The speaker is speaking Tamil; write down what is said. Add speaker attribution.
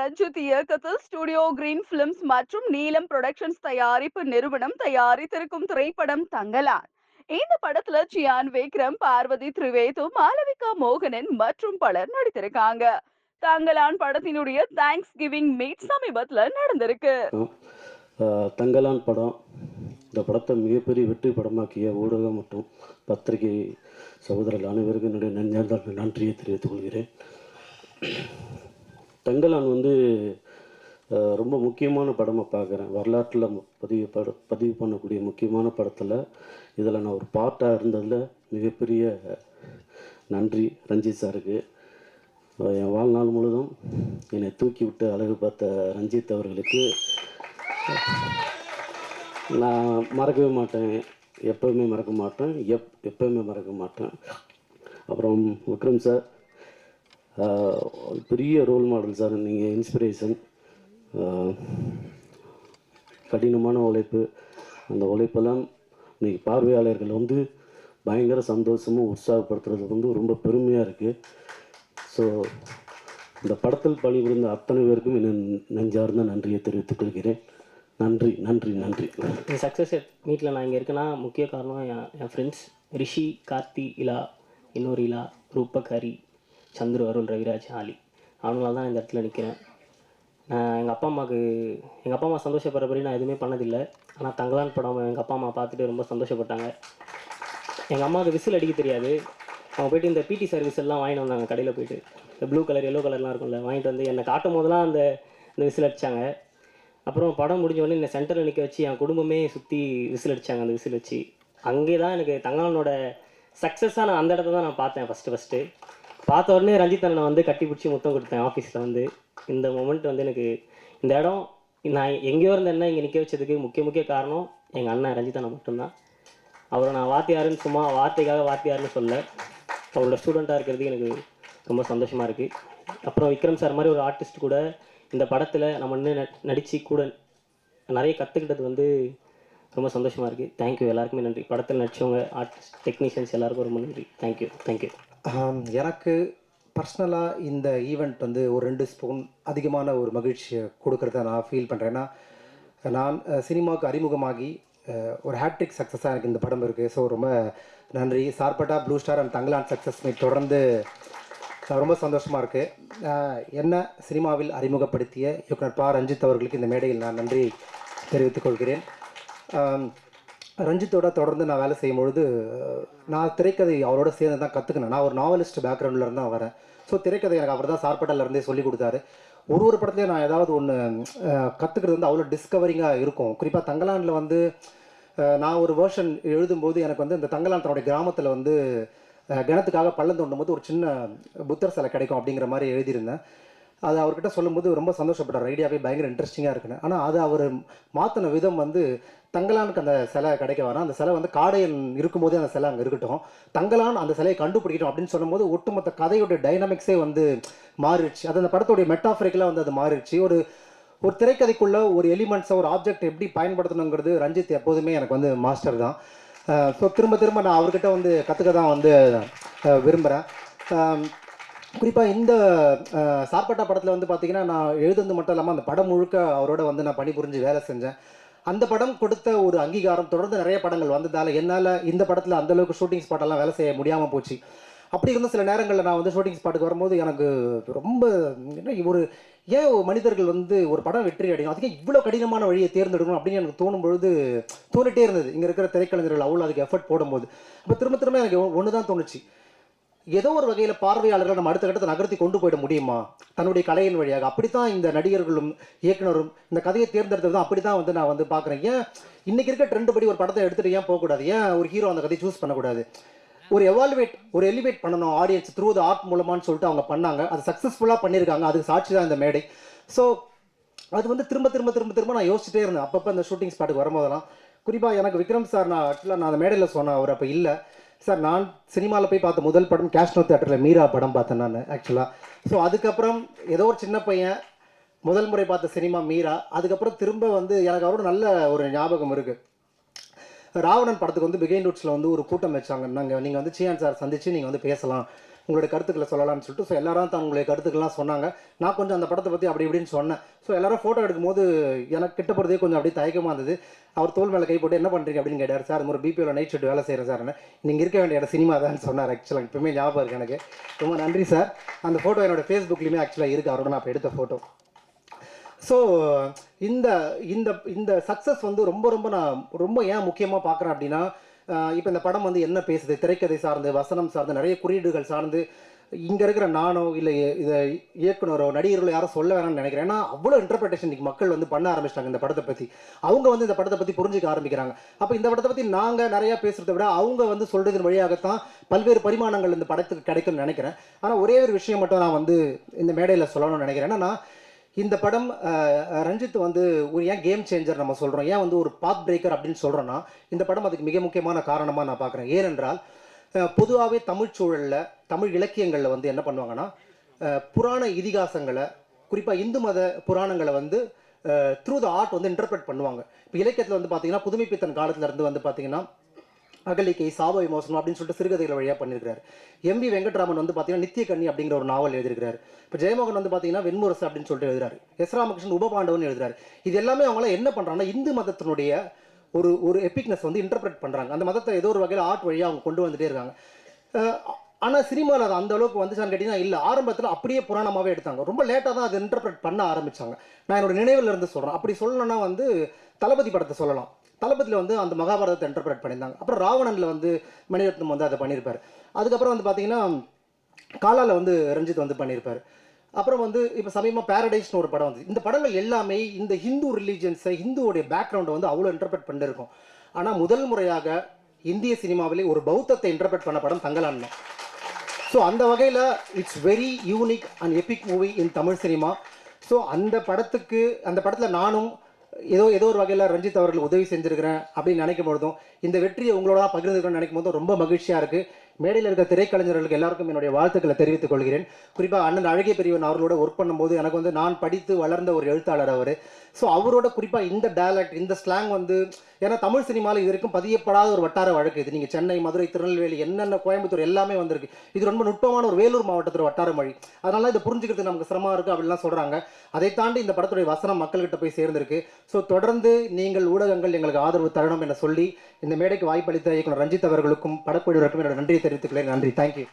Speaker 1: ரஞ்சித் இயக்கத்தில் ஸ்டுடியோ கிரீன் பிலிம்ஸ் மற்றும் நீலம் புரொடக்ஷன்ஸ் தயாரிப்பு நிறுவனம் தயாரித்திருக்கும் திரைப்படம் தங்கலான். இந்த படத்துல சியான் விக்ரம் பார்வதி திரிவேது மாலவிகா மோகனன் மற்றும் பலர் நடித்திருக்காங்க. தங்கலான் படத்தினுடைய தேங்க்ஸ் கிவிங் மீட் சமீபத்துல நடந்திருக்கு.
Speaker 2: தங்கலான் படம் இந்த படத்தை மிகப்பெரிய வெற்றி படமாக்கிய ஊடகம் மற்றும் பத்திரிகை சகோதரர்கள் அனைவருக்கும் என்னுடைய நன்றியை தெரிவித்துக் கொள்கிறேன். தங்கலான் வந்து ரொம்ப முக்கியமான படமாக பார்க்குறேன் வரலாற்றில் பதிவு பட பதிவு பண்ணக்கூடிய முக்கியமான படத்தில் இதில் நான் ஒரு பார்ட்டாக இருந்ததில் மிகப்பெரிய நன்றி ரஞ்சித் சாருக்கு. என் வாழ்நாள் முழுதும் என்னை தூக்கி விட்டு அழகு பார்த்த ரஞ்சித் அவர்களுக்கு நான் மறக்கவே மாட்டேன். எப்போவுமே மறக்க மாட்டேன். எப் எப்போவுமே மறக்க மாட்டேன். அப்புறம் விக்ரம் சார் பெரிய ரோல் மாடல் சார் நீங்கள் இன்ஸ்பிரேஷன் கடினமான உழைப்பு அந்த உழைப்பெல்லாம் இன்றைக்கி பார்வையாளர்கள் வந்து பயங்கர சந்தோஷமும் உற்சாகப்படுத்துறது வந்து ரொம்ப பெருமையாக இருக்குது ஸோ இந்த படத்தில் பணிபுரிந்த அத்தனை பேருக்கும் என் நெஞ்சார்ந்த நன்றியை தெரிவித்துக் கொள்கிறேன். நன்றி நன்றி நன்றி.
Speaker 3: இந்த சக்ஸஸ் மீட்டில் நான் இங்கே இருக்கேன்னா முக்கிய காரணம் என் என் ஃப்ரெண்ட்ஸ் ரிஷி கார்த்தி இலா இன்னொரு இலா ரூபக் ஹரி. சந்துரு அருள் ரவிராஜ் ஆலி. அவங்களால தான் இந்த இடத்துல நிற்கிறேன் நான் எங்கள் அப்பா அம்மாவுக்கு எங்கள் அப்பா அம்மா சந்தோஷப்படுறபடி நான் எதுவுமே பண்ணதில்லை. ஆனால் தங்கலான் படம் எங்கள் அப்பா அம்மா பார்த்துட்டு ரொம்ப சந்தோஷப்பட்டாங்க. எங்கள் அம்மாவுக்கு விசில் அடிக்க தெரியாது. அவங்க போயிட்டு இந்த பிடி சர்வீஸ் எல்லாம் வாங்கிட்டு வந்தாங்க கடையில் போயிட்டு. இந்த ப்ளூ கலர் எல்லோ கலர்லாம் இருக்கும்ல வாங்கிட்டு வந்து என்னை காட்டும் போதெல்லாம் அந்த இந்த விசில் அடித்தாங்க அப்புறம் படம் முடிஞ்ச உடனே இந்த சென்டரில் நிற்க வச்சு என் குடும்பமே சுற்றி விசில் அடித்தாங்க அந்த விசில் வச்சு. அங்கே தான் எனக்கு தங்கலானோட சக்ஸஸாக நான் அந்த இடத்த தான் நான் பார்த்தேன் ஃபஸ்ட்டு ஃபஸ்ட்டு பார்த்த உடனே ரஞ்சித் அண்ணனை வந்து கட்டி பிடிச்சி முத்தம் கொடுத்தேன் ஆஃபீஸில் வந்து. இந்த மொமெண்ட் வந்து எனக்கு இந்த இடம் நான் எங்கேயோ இருந்தேன்னா இங்கே நிற்க வச்சதுக்கு முக்கிய முக்கிய காரணம் எங்கள் அண்ணன் ரஞ்சித் அண்ணன் மட்டும்தான். அவரை நான் வாத்தியாருன்னு சும்மா வார்த்தைக்காக வாத்தியாருன்னு சொல்ல. அவரோட ஸ்டூடெண்ட்டாக இருக்கிறதுக்கு எனக்கு ரொம்ப சந்தோஷமாக இருக்குது அப்புறம் விக்ரம் சார் மாதிரி ஒரு ஆர்டிஸ்ட் கூட இந்த படத்தில் நம்ம இன்னும் நடித்து கூட நிறைய கற்றுக்கிட்டது வந்து ரொம்ப சந்தோஷமாக இருக்குது தேங்க்யூ எல்லாருக்குமே நன்றி. படத்தில் நடிச்சவங்க ஆர்டிஸ்ட் டெக்னீஷியன்ஸ் எல்லாருக்கும் ரொம்ப நன்றி. தேங்க்யூ தேங்க்யூ
Speaker 4: எனக்கு பர்சனலாக இந்த ஈவெண்ட் வந்து ஒரு ரெண்டு ஸ்பூன் அதிகமான ஒரு மகிழ்ச்சியை கொடுக்குறத நான் ஃபீல் பண்ணுறேன்னா நான் சினிமாவுக்கு அறிமுகமாகி ஒரு ஹேட்ரிக் சக்ஸஸாக எனக்கு இந்த படம் இருக்குது ஸோ ரொம்ப நன்றி. Sarpatta blue star and Thangalaan success தொடர்ந்து ரொம்ப சந்தோஷமாக இருக்குது என்ன சினிமாவில் அறிமுகப்படுத்திய இயக்குனர் பா. ரஞ்சித் அவர்களுக்கு இந்த மேடையில் நான் நன்றி தெரிவித்துக் கொள்கிறேன். ரஞ்சித்தோட தொடர்ந்து நான் வேலை செய்யும் பொழுது நான் திரைக்கதை அவரோட சேர்ந்து தான் கற்றுக்கினேன் நான் ஒரு நாவலிஸ்ட் பேக்ரவுண்டில் இருந்து தான் வரேன். ஸோ திரைக்கதை எனக்கு அவர் தான் சார்பட்டாலருந்தே சொல்லி கொடுத்தாரு. ஒரு ஒரு படத்துலையும் நான் ஏதாவது ஒன்று கற்றுக்கிறது வந்து அவ்வளோ டிஸ்கவரிங்காக இருக்கும். குறிப்பாக தங்கலாண்டில் வந்து நான் ஒரு வேர்ஷன் எழுதும்போது எனக்கு வந்து இந்த தங்கலான் தன்னுடைய கிராமத்தில் வந்து கிணத்துக்காக பள்ளம் தோண்டும் போது ஒரு சின்ன புத்தர் சிலை கிடைக்கும் அப்படிங்கிற மாதிரி எழுதியிருந்தேன். அது அவர்கிட்ட சொல்லும்போது ரொம்ப சந்தோஷப்பட்டார். ஐடியாவே பயங்கர இன்ட்ரெஸ்டிங்காக இருக்குன்னு. ஆனால் அது அவர் மாற்றின விதம் வந்து தங்கலானுக்கு அந்த சிலை கிடைக்க வேணாம் அந்த சிலை வந்து காடையன் இருக்கும்போதே அந்த சிலை அங்கே இருக்கட்டும். தங்கலான் அந்த சிலையை கண்டுபிடிக்கட்டும் அப்படின்னு சொல்லும்போது ஒட்டுமொத்த கதையோட டைனமிக்ஸே வந்து மாறிடுச்சு. அது அந்த படத்தோடைய மெட்டாஃபரிக்கெலாம் வந்து அது மாறிடுச்சு. ஒரு ஒரு திரைக்கதைக்குள்ள ஒரு எலிமெண்ட்ஸை ஒரு ஆப்ஜெக்ட் எப்படி பயன்படுத்தணுங்கிறது ரஞ்சித் எப்போதுமே எனக்கு வந்து மாஸ்டர் தான். ஸோ திரும்ப திரும்ப நான் அவர்கிட்ட வந்து கற்றுக்க தான் வந்து விரும்புகிறேன் குறிப்பாக இந்த சாப்பாட்டா சார்பட்டா படத்தில் வந்து பார்த்தீங்கன்னா நான் எழுதுனது மட்டும் இல்லாமல் அந்த படம் முழுக்க அவரோட வந்து நான் பணிபுரிஞ்சு வேலை செஞ்சேன். அந்த படம் கொடுத்த ஒரு அங்கீகாரம் தொடர்ந்து நிறைய படங்கள் வந்ததால் என்னால் இந்த படத்தில் அந்தளவுக்கு ஷூட்டிங் ஸ்பாட்டெல்லாம் வேலை செய்ய முடியாமல் போச்சு. அப்படி இருந்த சில நேரங்களில் நான் வந்து ஷூட்டிங் ஸ்பாட்டுக்கு வரும்போது எனக்கு ரொம்ப என்ன ஒரு ஏன் மனிதர்கள் வந்து ஒரு படம் வெற்றி அடையும் அதுக்கே இவ்வளோ கடினமான வழியை தேர்ந்தெடுக்கணும் அப்படின்னு எனக்கு தோணும் பொழுது தோணிட்டே இருந்தது. இங்கே இருக்கிற திரைக்கலைஞர்கள் அவ்வளோ அதுக்கு எஃபர்ட் போடும்போது. அப்போ திரும்ப திரும்ப எனக்கு ஒன்று தான் தோணுச்சு. ஏதோ ஒரு வகையில் பார்வையாளர்கள் நம்ம அடுத்த கட்டத்தை நகர்த்தி கொண்டு போயிட முடியுமா? தன்னுடைய கலையின் வழியாக. அப்படித்தான் இந்த நடிகர்களும் இயக்குனரும் இந்த கதையை தேர்ந்தெடுத்தது தான் அப்படி தான் வந்து நான் வந்து பார்க்குறேன். ஏன்? இன்னைக்கு இருக்க ட்ரெண்ட் படி ஒரு படத்தை எடுத்துகிட்டு ஏன் போகக்கூடாது? ஏன் ஒரு ஹீரோ அந்த கதையை சூஸ் பண்ணக்கூடாது? ஒரு எவால்வேட் ஒரு எலிவேட் பண்ணணும் ஆடியன்ஸ் த்ரூ த ஆர்ட் மூலமான்னு சொல்லிட்டு அவங்க பண்ணாங்க. அது சக்ஸஸ்ஃபுல்லாக பண்ணியிருக்காங்க. அதுக்கு சாட்சி தான் இந்த மேடை. ஸோ அது வந்து திரும்ப திரும்ப திரும்ப திரும்ப நான் யோசிச்சிட்டே இருந்தேன். அப்பப்போ அந்த ஷூட்டிங் ஸ்பாட்டுக்கு வரும்போதெல்லாம். குறிப்பாக எனக்கு விக்ரம் சார் நான் ஆக்சுவலாக நான் அந்த மேடையில் சொன்னேன். அவர் அப்போ இல்லை. சார் நான் சினிமாவில் போய் பார்த்த முதல் படம் கேஷ்னோ தேட்டரில் மீரா படம் பார்த்தேன் நான் ஆக்சுவலாக ஸோ அதுக்கப்புறம் ஏதோ ஒரு சின்ன பையன் முதல் முறை பார்த்த சினிமா மீரா அதுக்கப்புறம் திரும்ப வந்து எனக்கு அவரோட நல்ல ஒரு ஞாபகம் இருக்குது ராவணன் படத்துக்கு வந்து பிகைன் ரூட்ஸில் வந்து ஒரு கூட்டம் வச்சாங்க. நாங்கள் நீங்கள் வந்து சியான் சார் சந்தித்து நீங்கள் வந்து பேசலாம். உங்களுடைய கருத்துக்களை சொல்லலாம்னு சொல்லிட்டு ஸோ எல்லாரும் தங்களுடைய கருத்துக்கள்லாம் சொன்னாங்க. நான் கொஞ்சம் அந்த படத்தை பற்றி அப்படி இப்படின்னு சொன்னேன். ஸோ எல்லாரும் ஃபோட்டோ எடுக்கும்போது எனக்கு கிட்ட போகிறதே கொஞ்சம் அப்படியே தயக்கமாக இருந்தது. அவர் தோல் மேலே கை போட்டு என்ன பண்ணுறீங்க அப்படின்னு கேட்டார். சார் ஒரு பிபிஓவில் நைட் ஷிஃப்ட் வேலை செய்கிறேன் சார். நீங்கள் இருக்க வேண்டிய இடம் சினிமா தான் சொன்னார். ஆக்சுவலாக இப்போவுமே ஞாபகம் இருக்குது எனக்கு. ரொம்ப நன்றி சார். அந்த ஃபோட்டோ என்னோட ஃபேஸ்புக்லேயுமே ஆக்சுவலாக இருக்குது அவரோட நான் எடுத்த ஃபோட்டோ ஸோ இந்த இந்த இந்த சக்ஸஸ் வந்து ரொம்ப ரொம்ப நான் ரொம்ப ஏன் முக்கியமாக பார்க்குறேன் அப்படின்னா இப்போ இந்த படம் வந்து என்ன பேசுது? திரைக்கதை சார்ந்து வசனம் சார்ந்து நிறைய குறியீடுகள் சார்ந்து இங்கே இருக்கிற நானோ இல்லை இதை இயக்குனரோ நடிகர்களோ யாரும் சொல்ல வேணாம்னு நினைக்கிறேன். ஏன்னா அவ்வளோ இன்டர்பிரேஷன் இன்னைக்கு மக்கள் வந்து பண்ண ஆரம்பிச்சிட்டாங்க இந்த படத்தை பற்றி அவங்க வந்து இந்த படத்தை பற்றி புரிஞ்சுக்க ஆரம்பிக்கிறாங்க. அப்போ இந்த படத்தை பற்றி நாங்கள் நிறையா பேசுகிறத விட அவங்க வந்து சொல்கிறதன் வழியாகத்தான் பல்வேறு பரிமாணங்கள் இந்த படத்துக்கு கிடைக்கும்னு நினைக்கிறேன். ஆனால் ஒரே ஒரு விஷயம் மட்டும் நான் வந்து இந்த மேடையில் சொல்லணும்னு நினைக்கிறேன். ஏன்னா இந்த படம் ரஞ்சித் வந்து ஒரு ஏன் கேம் சேஞ்சர் நம்ம சொல்கிறோம் ஏன் வந்து ஒரு பாத் பிரேக்கர் அப்படின்னு சொல்கிறோன்னா இந்த படம் அதுக்கு மிக முக்கியமான காரணமாக நான் பார்க்குறேன். ஏனென்றால் பொதுவாகவே தமிழ் சூழலில் தமிழ் இலக்கியங்களில் வந்து என்ன பண்ணுவாங்கன்னா புராண இதிகாசங்களை குறிப்பாக இந்து மத புராணங்களை வந்து த்ரூ த ஆர்ட் வந்து இன்டர்பிரட் பண்ணுவாங்க. இப்போ இலக்கியத்தில் வந்து பார்த்தீங்கன்னா புதுமைப்பித்தன் காலத்துலேருந்து வந்து பார்த்தீங்கன்னா அகலிக்கை சாப விமோசனம் அப்படின்னு சொல்லிட்டு சிறுகதைகள் வழியாக பண்ணியிருக்காரு எம்பி வெங்கட்ராமன் வந்து பார்த்தீங்கன்னா நித்திய கண்ணி அப்படிங்கிற ஒரு நாவல் எழுதியிருக்காரு இப்போ ஜெயமோகன் வந்து பார்த்தீங்கன்னா வெண்முரசு அப்படின்னு சொல்லிட்டு எழுதுறாரு. எஸ் ராமகிருஷ்ணன் உபபாண்டவன் எழுதுறாரு. இது எல்லாமே அவங்களாம் என்ன பண்ணுறாங்கன்னா இந்து மதத்தினுடைய ஒரு ஒரு எபிக்னஸ் வந்து இன்டர்பிரட் பண்ணுறாங்க அந்த மதத்தை ஏதோ ஒரு வகையில் ஆர்ட் வழியாக அவங்க கொண்டு வந்துட்டே இருக்காங்க. ஆனால் சினிமாவில் அது அந்த அளவுக்கு வந்துச்சான்னு கேட்டிங்கன்னா இல்லை. ஆரம்பத்தில் அப்படியே புராணமாகவே எடுத்தாங்க. ரொம்ப லேட்டாக தான் அது இன்டர்பிரட் பண்ண ஆரம்பிச்சாங்க. நான் என்னோட நினைவில் இருந்து சொல்கிறேன் அப்படி சொல்லணும்னா வந்து தளபதி படத்தை சொல்லலாம். தளபதியில் வந்து அந்த மகாபாரதத்தை இன்டர்பிரட் பண்ணியிருந்தாங்க. அப்புறம் ராவணனில் வந்து மணிரத்னம் வந்து அதை பண்ணியிருப்பார். அதுக்கப்புறம் வந்து பார்த்தீங்கன்னா காலாவில் வந்து ரஞ்சித் வந்து பண்ணியிருப்பார். அப்புறம் வந்து இப்போ சமீபமாக பேரடைஸ்னு ஒரு படம் வந்து இந்த படங்கள் எல்லாமே இந்த ஹிந்து ரிலீஜியன்ஸை ஹிந்துவோடைய பேக்ரவுண்டை வந்து அவ்வளோ இன்டர்பிரட் பண்ணிருக்கோம். ஆனால் முதல் முறையாக இந்திய சினிமாவிலே ஒரு பௌத்தத்தை இன்டர்பிரட் பண்ண படம் தங்கலான் ஸோ அந்த வகையில் it's very unique and epic movie in Tamil cinema. So அந்த படத்துக்கு அந்த படத்தில் நானும் ஏதோ ஏதோ ஒரு வகையில் ரஞ்சித் அவர்கள் உதவி செஞ்சுருக்கிறேன் அப்படின்னு நினைக்கும் பொழுதும் இந்த வெற்றியை உங்களோட தான் பகிர்ந்துக்கிறேன்னு நினைக்கும் போதும் ரொம்ப மகிழ்ச்சியாக இருக்குது மேடையில் இருக்க திரைக்கலைஞர்களுக்கு எல்லாருக்கும் என்னுடைய வாழ்த்துக்களை தெரிவித்துக் கொள்கிறேன். குறிப்பாக அண்ணன் அழகிய பெரியவன் அவர்களோட ஒர்க் பண்ணும்போது எனக்கு வந்து நான் படித்து வளர்ந்த ஒரு எழுத்தாளர் அவர். ஸோ அவரோட குறிப்பாக இந்த டேலக்ட் இந்த ஸ்லாங் வந்து ஏன்னா தமிழ் சினிமாவில் இது வரைக்கும் பதியப்படாத ஒரு வட்டார வழக்கு இது. நீங்கள் சென்னை மதுரை திருநெல்வேலி என்னென்ன கோயம்புத்தூர் எல்லாமே வந்திருக்கு. இது ரொம்ப நுட்பமான ஒரு வேலூர் மாவட்டத்தில் வட்டார மொழி. அதனால இதை புரிஞ்சுக்கிறது நமக்கு சிரமமாக இருக்குது அப்படிலாம் சொல்கிறாங்க அதை தாண்டி இந்த படத்துடைய வசனம் மக்கள்கிட்ட போய் சேர்ந்திருக்கு. ஸோ தொடர்ந்து நீங்கள் ஊடகங்கள் எங்களுக்கு ஆதரவு தரணும் என சொல்லி இந்த மேடைக்கு வாய்ப்பளித்த இயக்குனர் ரஞ்சித் அவர்களுக்கும் படக்குழுவினருக்கும் என்னோட நன்றியை தெரிவித்துக் நன்றி. தேங்க்யூ